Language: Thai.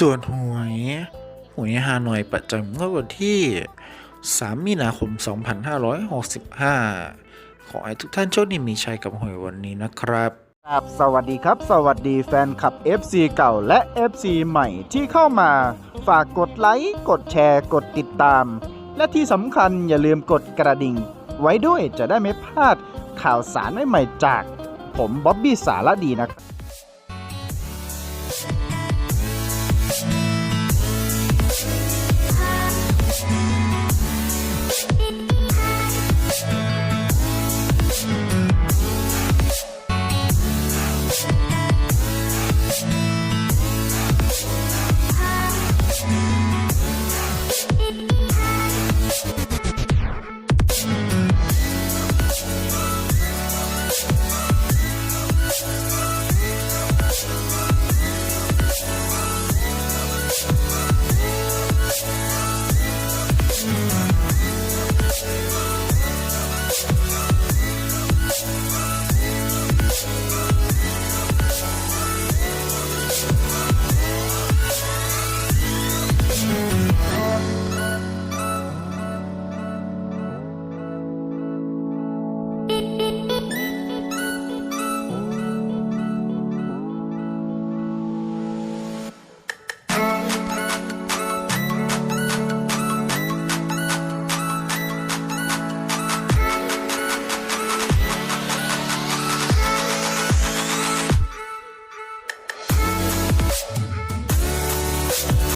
ตรวจหวยหวยฮานอยประจำงวดวันที่ 3 มีนาคม 2565 ขอให้ทุกท่านโชคดีมีชัยกับหวยวันนี้นะครับครับสวัสดีครับ สวัสดีแฟนคลับ FC เก่าและ FC ใหม่ที่เข้ามา ฝากกดไลค์กดแชร์กดติดตาม และที่สำคัญอย่าลืมกดกระดิ่ง ไว้ด้วยจะได้ไม่พลาดข่าวสารใหม่ๆจาก ผมบ๊อบบี้สารดีนะครับ